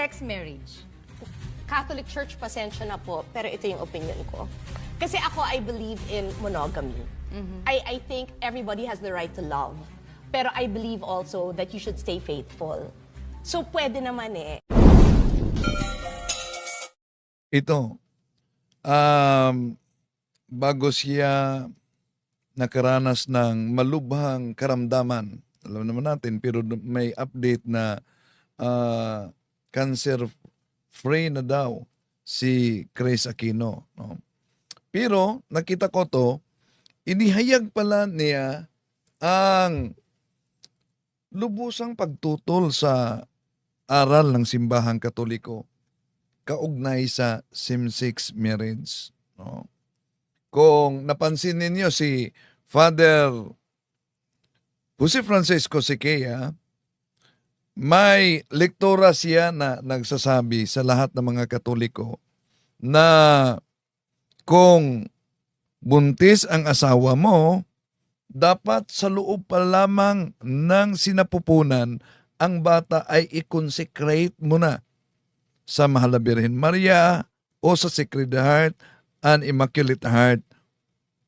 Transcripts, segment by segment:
same-sex marriage. Catholic Church, pasensya na po, pero ito yung opinion ko. Kasi ako, I believe in monogamy. I, I think everybody has the right to love. Pero I believe also that you should stay faithful. So, pwede naman eh. Ito, um, bago siya nakaranas ng malubhang karamdaman, alam naman natin, pero may update na ah, cancer-free na daw si Chris Aquino. No? Pero nakita ko to, inihayag pala niya ang lubusang pagtutol sa aral ng simbahang katoliko kaugnay sa same-sex marriage. No? Kung napansin ninyo si Father Jose Francisco Siqueya, may lektora siya na nagsasabi sa lahat ng mga katoliko na kung buntis ang asawa mo, dapat sa loob pa lamang ng sinapupunan, ang bata ay i-consecrate mo na sa Mahal na Birhen Maria o sa Sacred Heart and Immaculate Heart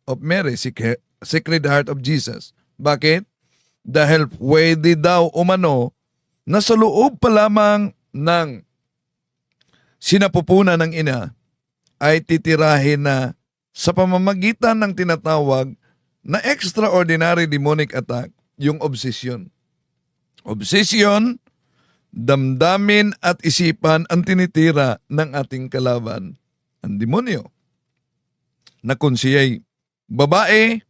of Mary, Sacred Heart of Jesus. Bakit? Dahil pwede daw umano na sa loob pa lamang ng sinapupunan ng ina ay titirahin na sa pamamagitan ng tinatawag na extraordinary demonic attack, yung obsession. Obsession, damdamin at isipan ang tinitira ng ating kalaban, ang demonyo. Na kung siya'y babae,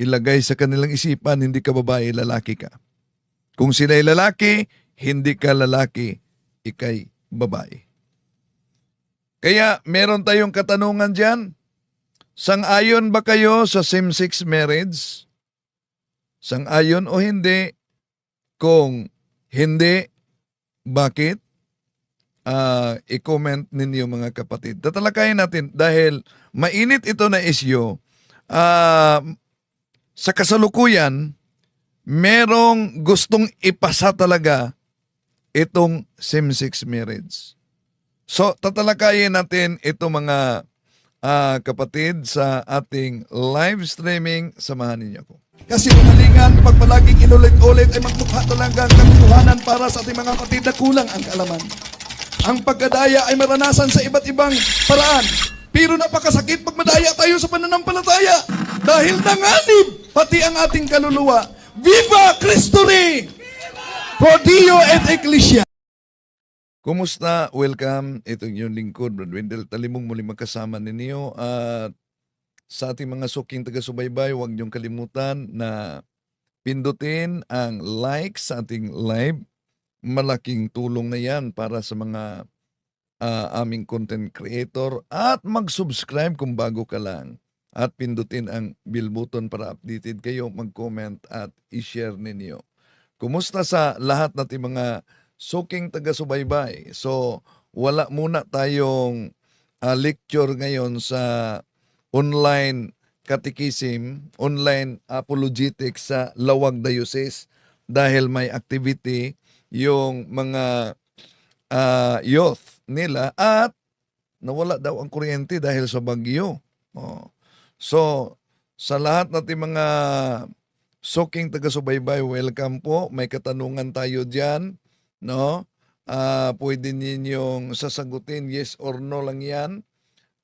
ilagay sa kanilang isipan, hindi ka babae, lalaki ka. Kung sila'y lalaki, hindi ka lalaki, ikay babae. Kaya meron tayong katanungan dyan. Sang-ayon ba kayo sa same-sex marriage? Sang-ayon o hindi? Kung hindi, bakit? Ah, i-comment ninyo mga kapatid. Tatalakayin natin dahil mainit ito na isyo. Ah, sa kasalukuyan, merong gustong ipasa talaga itong same-sex marriage. So, tatalakayin natin ito mga ah, kapatid sa ating live streaming. Samahan ninyo ako. Kasi kinalingan, pag palaging inulit-ulit ay magmukha talaga ang katotohanan para sa ating mga kapatid na kulang ang kaalaman. Ang pagkadaya ay maranasan sa iba't ibang paraan. Pero napakasakit pag madaya tayo sa pananampalataya. Dahil nanganib pati ang ating kaluluwa. Viva Cristo Rey! Pro Dio et Ecclesia! Kumusta? Welcome. Ito yung lingkod, Brad Wendell. Talimong muli magkasama ninyo. At sa ating mga suking taga-subaybay, huwag niyong kalimutan na pindutin ang like sa ating live. Malaking tulong na yan para sa mga ah, aming content creator at mag-subscribe kung bago ka lang at pindutin ang bell button para updated kayo, mag-comment at i-share ninyo. Kumusta sa lahat nating mga suking taga-subaybay? So, wala muna tayong ah, lecture ngayon sa online catechism, online apologetics sa Lawag Diocese dahil may activity yung mga ah, youth nila at nawala daw ang kuryente dahil sa bagyo. Oh. So, sa lahat natin mga soking taga-subaybay, welcome po. May katanungan tayo diyan, no? Ah, pwede ninyong sasagutin yes or no lang 'yan.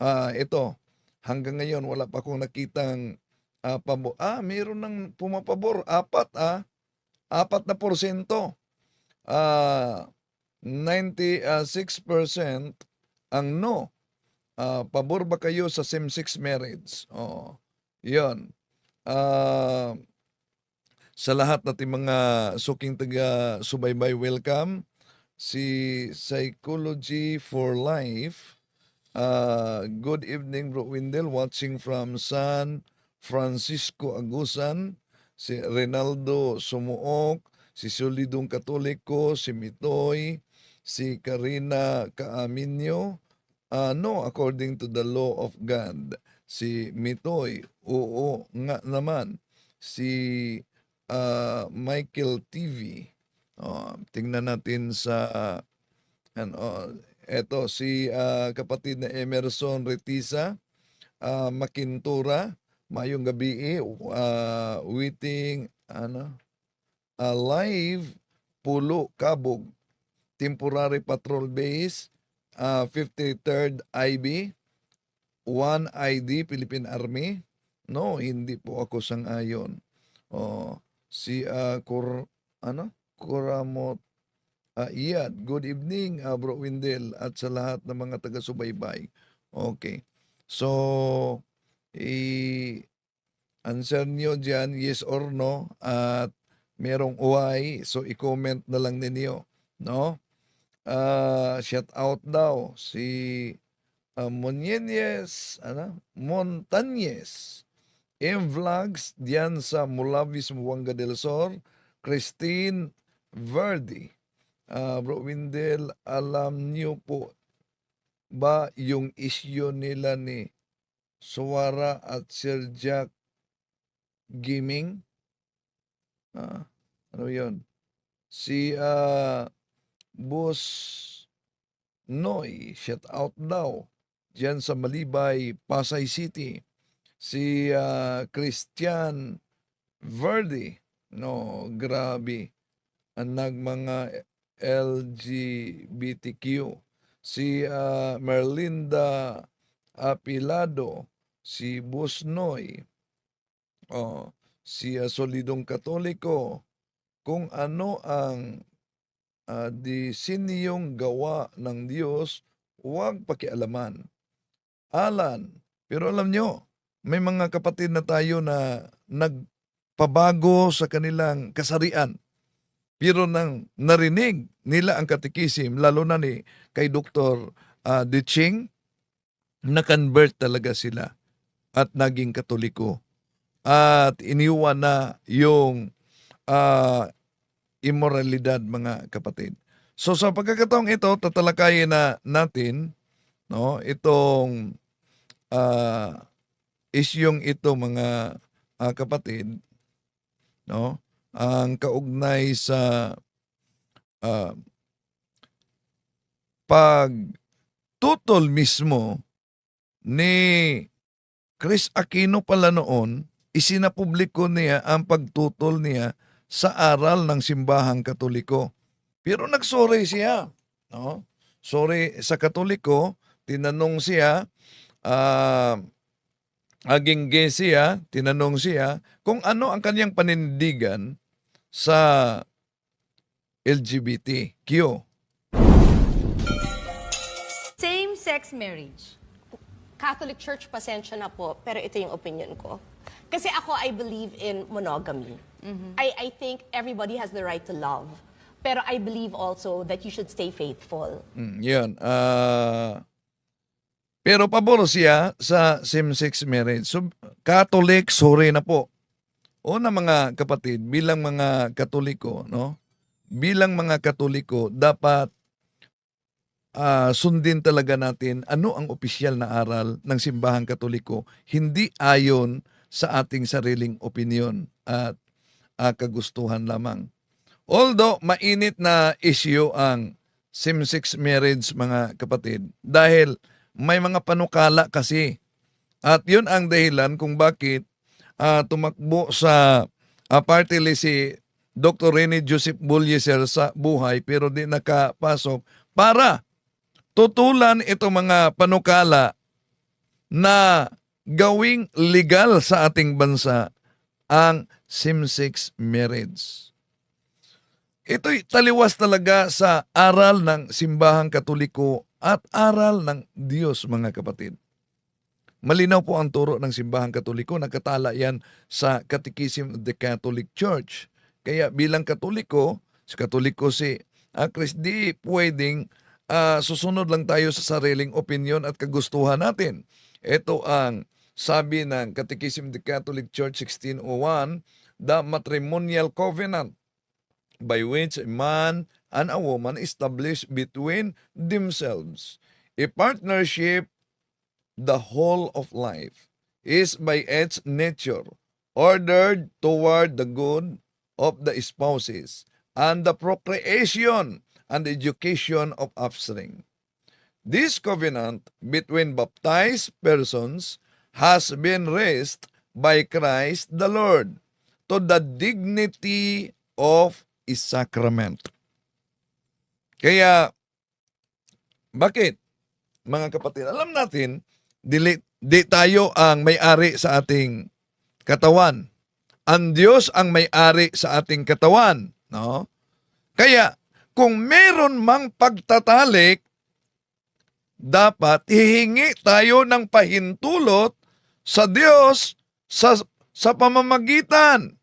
Ah, ito, hanggang ngayon wala pa akong nakitang ah, pabo. Ah, meron ng pumapabor, apat ah. Apat na porsyento. Ah, 96% ang no. Ah, pabor ba kayo sa same-sex marriage? Oh. 'Yon. Ah, sa lahat nating mga suking taga subaybay, welcome. Si Psychology for Life. Ah, good evening, Bro Windel. Watching from San Francisco Agusan. Si Renaldo Sumuok. Si Solidong Katoliko. Si Mitoy. Si Karina Kaaminyo. Ah, no, according to the law of God. Si Mitoy, oo nga naman. Si ah, Michael TV. Oh, tingnan natin sa Ano, eto si ah, kapatid na Emerson Retisa, ah, Makintura, mayong gabi uh, waiting ano alive Pulo Kabog temporary patrol base ah, 53rd IB 1 ID Philippine Army no hindi po ako sang-ayon oh si ah, Kur ano Kuramot Ah, Iyad, good evening, ah, Bro Windel, at sa lahat ng mga taga-subaybay. Okay. So, i-answer nyo dyan, yes or no, at merong uway, so i-comment na lang ninyo, no? Ah, shout out daw si uh, Monyenyes, ano? Montañez, M Vlogs, diyan sa Mulavis, Muanga del Sur, Christine Verdi, Ah, Bro Windel, alam niyo po ba yung issue nila ni Suwara at Sir Jack Gaming? Ah, ano yun? Si ah, Boss Noy, shout out daw, dyan sa Malibay, Pasay City. Si ah, Christian Verdi, no, grabe. Ang nag mga LGBTQ, si ah, Merlinda Apilado, si Busnoy, oh, si ah, Solidong Katoliko, kung ano ang ah, disinyong gawa ng Diyos, huwag pakialaman. Alan, pero alam nyo, may mga kapatid na tayo na nagpabago sa kanilang kasarian. Pero nang narinig nila ang katikisim, lalo na ni kay Dr. Uh, Diching, na-convert talaga sila at naging katoliko. At iniwan na yung uh, immoralidad mga kapatid. So sa pagkakataong ito, tatalakayin na natin no, itong uh, isyong ito mga uh, kapatid no ang kaugnay sa uh, pag tutol mismo ni Chris Aquino pala noon, isinapubliko niya ang pagtutol niya sa aral ng simbahang katoliko. Pero nagsorry siya. No? Sorry sa katoliko, tinanong siya, uh, aging gay siya, tinanong siya kung ano ang kanyang panindigan sa LGBTQ. Same-sex marriage. Catholic Church, pasensya na po, pero ito yung opinion ko. Kasi ako, I believe in monogamy. I, I think everybody has the right to love. Pero I believe also that you should stay faithful. Mm, yun. Uh, pero pabor siya sa same-sex marriage. So, Catholic, sorry na po. O na mga kapatid, bilang mga Katoliko, no? Bilang mga Katoliko, dapat uh, sundin talaga natin ano ang opisyal na aral ng simbahang Katoliko, hindi ayon sa ating sariling opinion at uh, kagustuhan lamang. Although mainit na issue ang same-sex marriage mga kapatid dahil may mga panukala kasi. At yun ang dahilan kung bakit uh, tumakbo sa uh, party list si Dr. Rene Joseph Bulyeser sa buhay pero di nakapasok para tutulan itong mga panukala na gawing legal sa ating bansa ang same-sex marriage. Ito'y taliwas talaga sa aral ng simbahang katoliko at aral ng Diyos mga kapatid. Malinaw po ang turo ng simbahang katoliko, nakatala yan sa Catechism of the Catholic Church. Kaya bilang katoliko, si katoliko si uh, Chris, di pwedeng uh, susunod lang tayo sa sariling opinion at kagustuhan natin. Ito ang sabi ng Catechism of the Catholic Church 1601, the matrimonial covenant by which a man and a woman establish between themselves. A partnership, the whole of life, is by its nature ordered toward the good of the spouses and the procreation and education of offspring. This covenant between baptized persons has been raised by Christ the Lord to the dignity of a sacrament. Kaya, bakit? Mga kapatid, alam natin, dili, di tayo ang may-ari sa ating katawan. Ang Diyos ang may-ari sa ating katawan. No? Kaya, kung meron mang pagtatalik, dapat hihingi tayo ng pahintulot sa Diyos sa, sa pamamagitan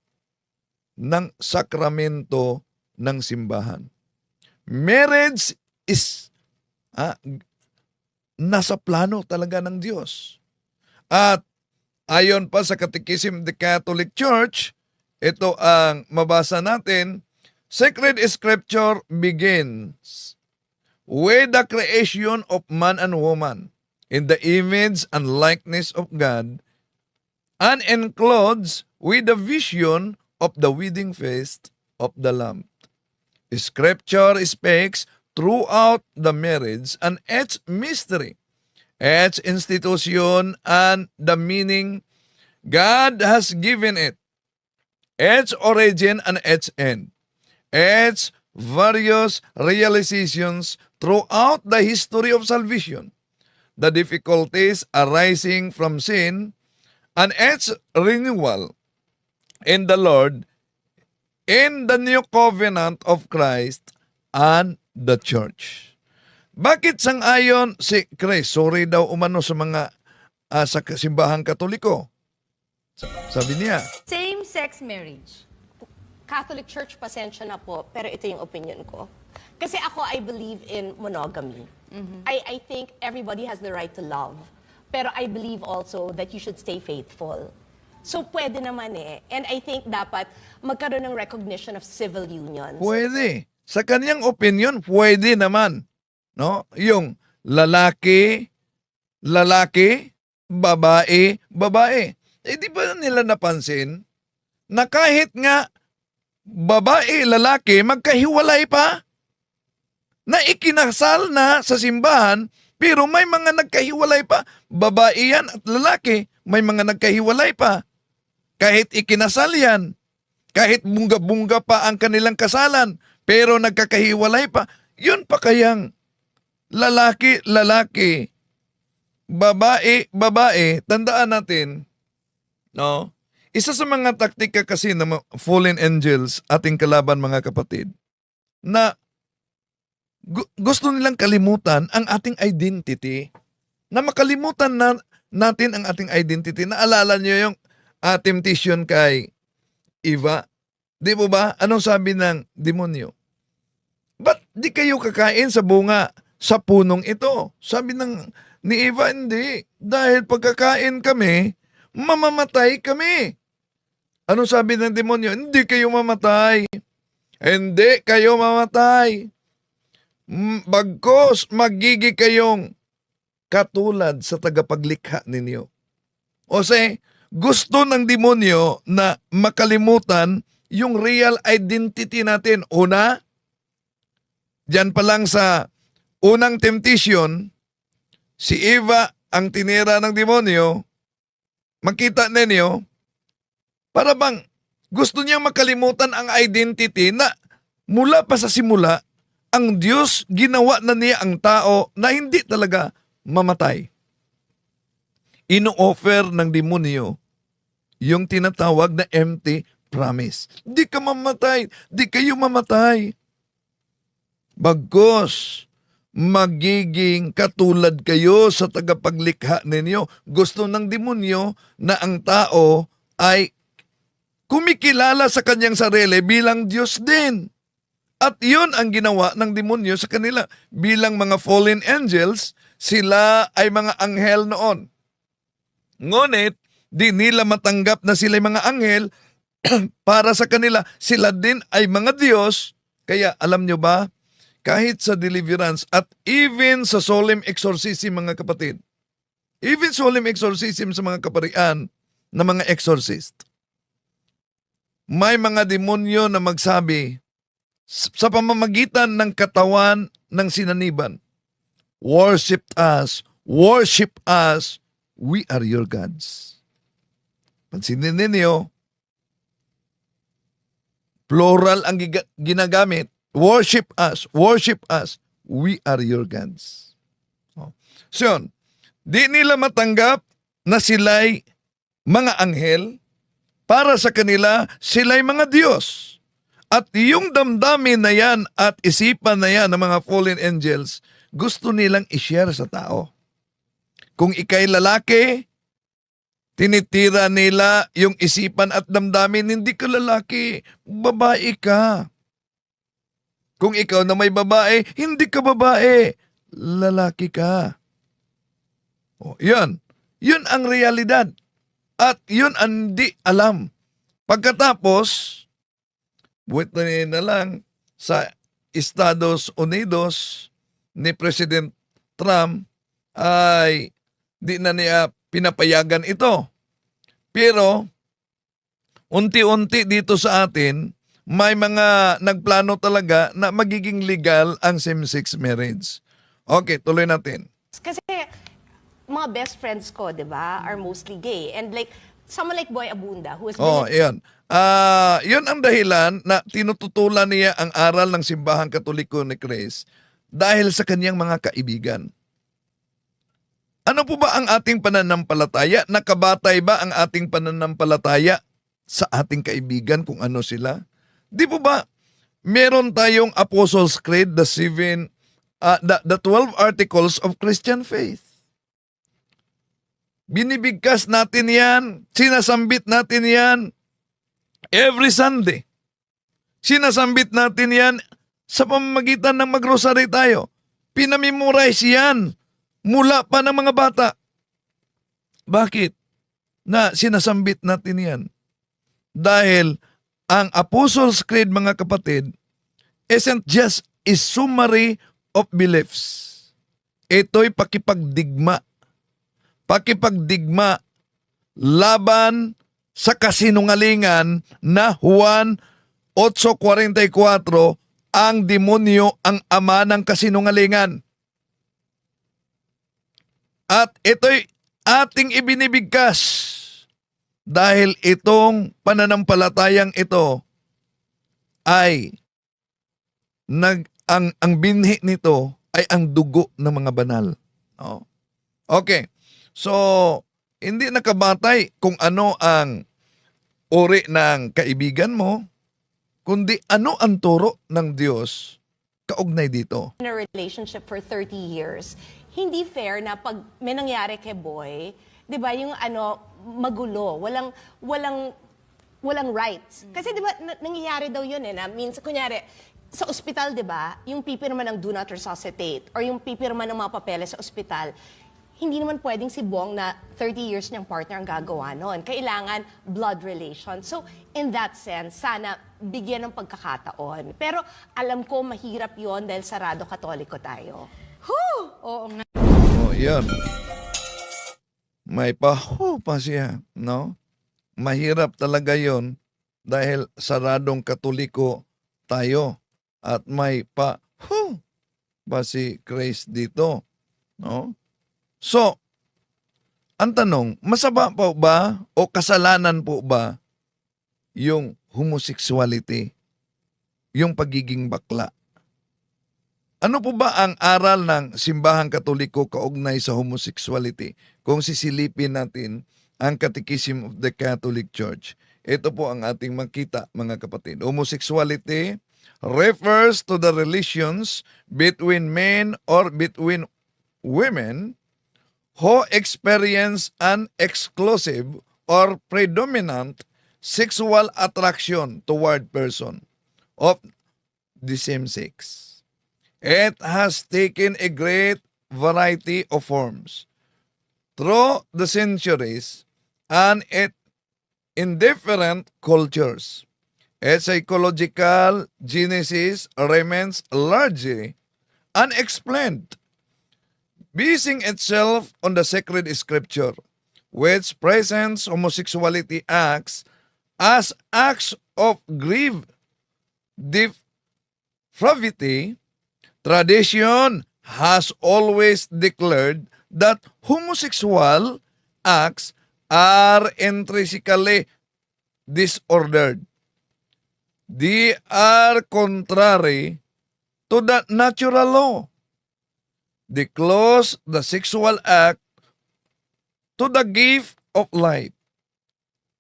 ng sakramento ng simbahan. Marriage is ah, nasa plano talaga ng Diyos. At ayon pa sa Catechism of the Catholic Church, ito ang mabasa natin, Sacred Scripture begins with the creation of man and woman in the image and likeness of God and includes with the vision of the wedding feast of the Lamb. Scripture speaks throughout the marriage and its mystery, its institution, and the meaning God has given it, its origin and its end, its various realizations throughout the history of salvation, the difficulties arising from sin, and its renewal in the Lord in the new covenant of Christ and the church. Bakit sang-ayon si Christ? Sorry daw umano sa mga ah, sa simbahang katoliko. Sabi niya, Same-sex marriage. Catholic Church, pasensya na po, pero ito yung opinion ko. Kasi ako, I believe in monogamy. I, I think everybody has the right to love. Pero I believe also that you should stay faithful. So, pwede naman eh. And I think dapat magkaroon ng recognition of civil unions. pwede. Sa kanyang opinion, pwede naman. No? Yung lalaki, lalaki, babae, babae. Eh di ba nila napansin na kahit nga babae, lalaki, magkahiwalay pa? Na ikinasal na sa simbahan, pero may mga nagkahiwalay pa. Babae yan at lalaki, may mga nagkahiwalay pa. Kahit ikinasal yan, kahit bunga-bunga pa ang kanilang kasalan, pero nagkakahiwalay pa, yun pa kayang lalaki, lalaki, babae, babae, tandaan natin, no? Isa sa mga taktika kasi ng fallen angels, ating kalaban mga kapatid, na gu- gusto nilang kalimutan ang ating identity. Na makalimutan na natin ang ating identity. Naalala niyo yung uh, temptation kay Eva? Di po ba? Anong sabi ng demonyo? Ba't di kayo kakain sa bunga sa punong ito? Sabi ng ni Eva, hindi. Dahil pagkakain kami, mamamatay kami. Anong sabi ng demonyo? Hindi kayo mamatay. Hindi kayo mamatay. Bagkos, magigi kayong katulad sa tagapaglikha ninyo. O say, gusto ng demonyo na makalimutan yung real identity natin. Una, Diyan pa lang sa unang temptation, si Eva ang tinira ng demonyo, makita ninyo, para bang gusto niya makalimutan ang identity na mula pa sa simula, ang Diyos ginawa na niya ang tao na hindi talaga mamatay. Ino-offer ng demonyo yung tinatawag na empty promise. Di ka mamatay, di kayo mamatay. Bagkos, magiging katulad kayo sa tagapaglikha ninyo. Gusto ng demonyo na ang tao ay kumikilala sa kanyang sarili bilang Diyos din. At yun ang ginawa ng demonyo sa kanila. Bilang mga fallen angels, sila ay mga anghel noon. Ngunit, di nila matanggap na sila mga anghel para sa kanila. Sila din ay mga Diyos. Kaya alam nyo ba, kahit sa deliverance at even sa solemn exorcism mga kapatid, even solemn exorcism sa mga kaparian na mga exorcist, may mga demonyo na magsabi, sa pamamagitan ng katawan ng sinaniban. Worship us, worship us, we are your gods. Pansinin ninyo, plural ang ginagamit. Worship us, worship us, we are your gods. Oh. So yun, di nila matanggap na sila'y mga anghel, para sa kanila, sila'y mga Diyos. At yung damdamin na yan at isipan na yan ng mga fallen angels, gusto nilang i-share sa tao. Kung ikay lalaki, tinitira nila yung isipan at damdamin, hindi ka lalaki, babae ka. Kung ikaw na may babae, hindi ka babae, lalaki ka. O, yan. Yun ang realidad. At yun ang di alam. Pagkatapos, buwit na lang sa Estados Unidos ni President Trump ay di na niya pinapayagan ito. Pero, unti-unti dito sa atin, may mga nagplano talaga na magiging legal ang same-sex marriage. Okay, tuloy natin. Kasi mga best friends ko, di ba, are mostly gay. And like, someone like Boy Abunda, who has been Oh, iyon. Ah, 'yun ang dahilan na tinututulan niya ang aral ng simbahang Katoliko ni Chris dahil sa kanyang mga kaibigan. Ano po ba ang ating pananampalataya? Nakabatay ba ang ating pananampalataya sa ating kaibigan kung ano sila? Di po ba meron tayong Apostles' Creed, the seven, ah, the, the 12 articles of Christian faith? Binibigkas natin yan, sinasambit natin yan every Sunday. Sinasambit natin yan sa pamamagitan ng magrosary tayo. Pinamemorize yan mula pa ng mga bata. Bakit? Na sinasambit natin yan. Dahil ang Apostles' Creed, mga kapatid, isn't just a summary of beliefs. Ito'y pakipagdigma. Pakipagdigma laban sa kasinungalingan na Juan 8.44 ang demonyo ang ama ng kasinungalingan. At ito'y ating ibinibigkas dahil itong pananampalatayang ito ay nag ang ang binhi nito ay ang dugo ng mga banal. Oh. Okay. So, hindi nakabatay kung ano ang uri ng kaibigan mo, kundi ano ang turo ng Diyos kaugnay dito. in a relationship for 30 years, hindi fair na pag may nangyari kay boy, 'di ba, yung ano magulo, walang walang walang rights. Kasi 'di ba na- nangyayari daw 'yun eh na means kunyari sa ospital, 'di ba, yung pipirma ng do not resuscitate or yung pipirma ng mga papeles sa ospital, hindi naman pwedeng si Bong na 30 years niyang partner ang gagawa noon. Kailangan blood relation. So, in that sense, sana bigyan ng pagkakataon. Pero alam ko mahirap yon dahil sarado katoliko tayo. Oo nga. Oh, yan. May paho pa siya, no? Mahirap talaga yon dahil saradong katoliko tayo at may pa pa si Grace dito, no? So, ang tanong, masama po ba o kasalanan po ba yung homosexuality, yung pagiging bakla? Ano po ba ang aral ng simbahang katoliko kaugnay sa homosexuality? Kung sisilipin natin ang Catechism of the Catholic Church, ito po ang ating makita mga kapatid. Homosexuality refers to the relations between men or between women who experience an exclusive or predominant sexual attraction toward person of the same sex. It has taken a great variety of forms through the centuries and it in different cultures. Its psychological genesis remains largely unexplained, basing itself on the sacred scripture, which presents homosexuality acts as acts of grave def- pravity, tradition has always declared that homosexual acts are intrinsically disordered. They are contrary to the natural law. They close the sexual act to the gift of life.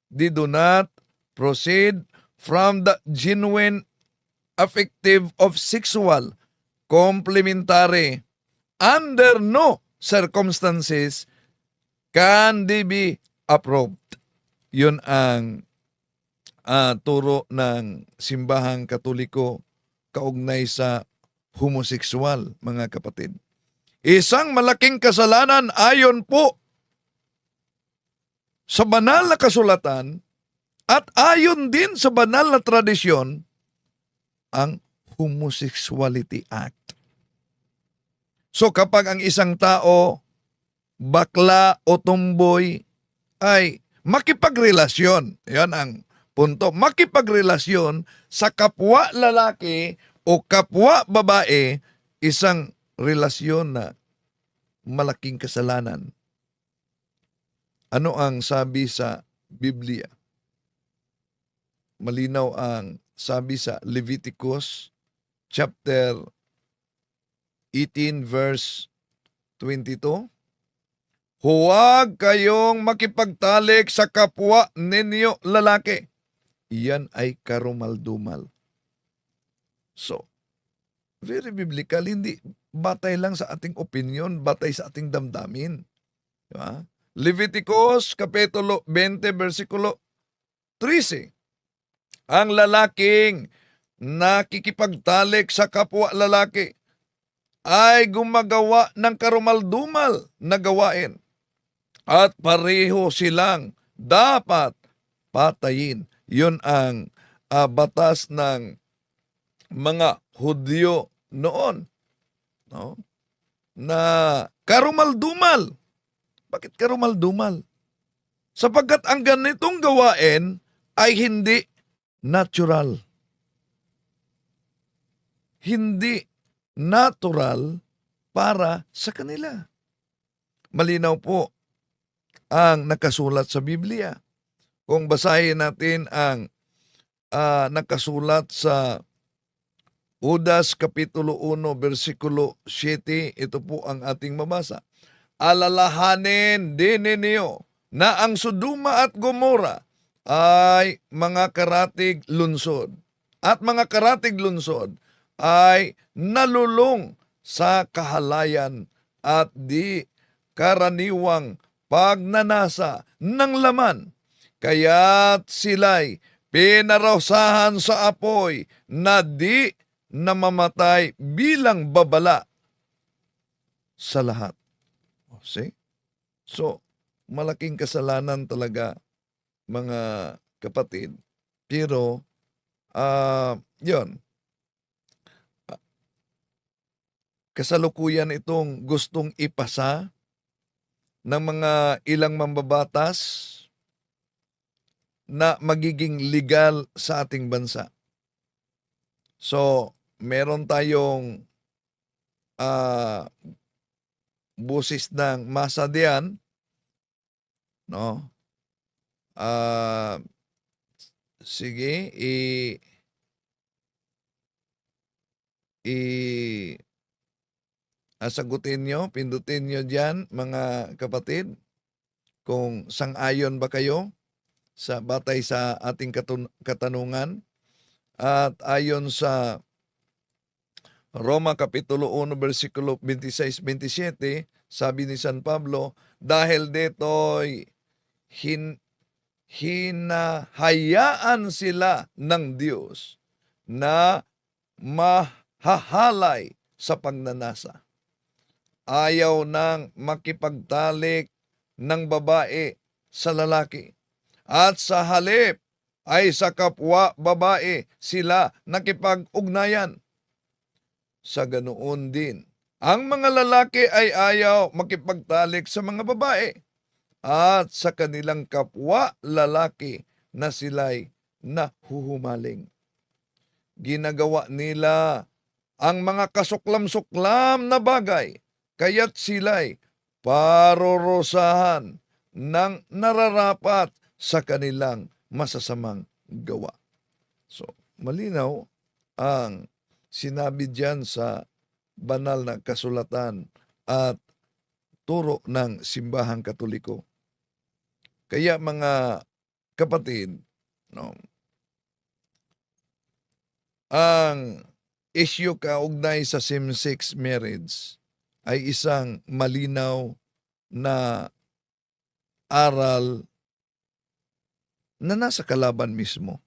They do not proceed from the genuine affective of sexual complementary under no circumstances can they be approved. Yun ang ah, turo ng simbahang katoliko kaugnay sa homosexual, mga kapatid. Isang malaking kasalanan ayon po sa banal na kasulatan at ayon din sa banal na tradisyon ang Homosexuality Act. So kapag ang isang tao, bakla o tumboy ay makipagrelasyon, yan ang punto, makipagrelasyon sa kapwa lalaki o kapwa babae, isang relasyon na malaking kasalanan. Ano ang sabi sa Biblia? Malinaw ang sabi sa Leviticus chapter 18 verse 22. Huwag kayong makipagtalik sa kapwa ninyo lalaki. Iyan ay karumaldumal. So, very biblical, hindi batay lang sa ating opinion, batay sa ating damdamin. Di ba? Leviticus Kapitulo 20 versikulo 13. Ang lalaking nakikipagtalik sa kapwa lalaki ay gumagawa ng karumaldumal na gawain at pareho silang dapat patayin. Yun ang ah, batas ng mga Hudyo noon. No? Na karumaldumal. Bakit karumaldumal? Sapagkat ang ganitong gawain ay hindi natural. Hindi natural para sa kanila. Malinaw po ang nakasulat sa Biblia. Kung basahin natin ang ah, nakasulat sa Udas Kapitulo 1, versikulo 7, ito po ang ating mabasa. Alalahanin din ninyo na ang Sodoma at Gomora ay mga karatig lunsod. At mga karatig lunsod ay nalulong sa kahalayan at di karaniwang pagnanasa ng laman. Kaya't sila'y pinarosahan sa apoy na di namamatay bilang babala sa lahat. O, See? So, malaking kasalanan talaga mga kapatid. Pero, ah, yon kasalukuyan itong gustong ipasa ng mga ilang mambabatas na magiging legal sa ating bansa. So, meron tayong ah busis ng masa diyan, no? Ah, sige, i i asagutin nyo, pindutin nyo dyan, mga kapatid, kung sang-ayon ba kayo sa batay sa ating katanungan. At ayon sa Roma Kapitulo 1, versikulo 26-27, sabi ni San Pablo, dahil dito'y hin, hinahayaan sila ng Diyos na mahahalay sa pagnanasa. Ayaw nang makipagtalik ng babae sa lalaki. At sa halip ay sa kapwa babae sila nakipag-ugnayan. Sa ganoon din, ang mga lalaki ay ayaw makipagtalik sa mga babae at sa kanilang kapwa lalaki na sila'y nahuhumaling. Ginagawa nila ang mga kasuklam-suklam na bagay, kaya't sila'y parorosahan ng nararapat sa kanilang masasamang gawa. So, malinaw ang sinabi diyan sa banal na kasulatan at turo ng simbahang katoliko. Kaya mga kapatid, no, ang issue kaugnay sa same-sex marriage ay isang malinaw na aral na nasa kalaban mismo.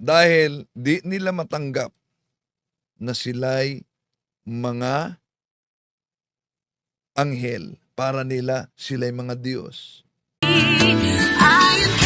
Dahil di nila matanggap na sila'y mga anghel. Para nila sila'y mga Diyos. I am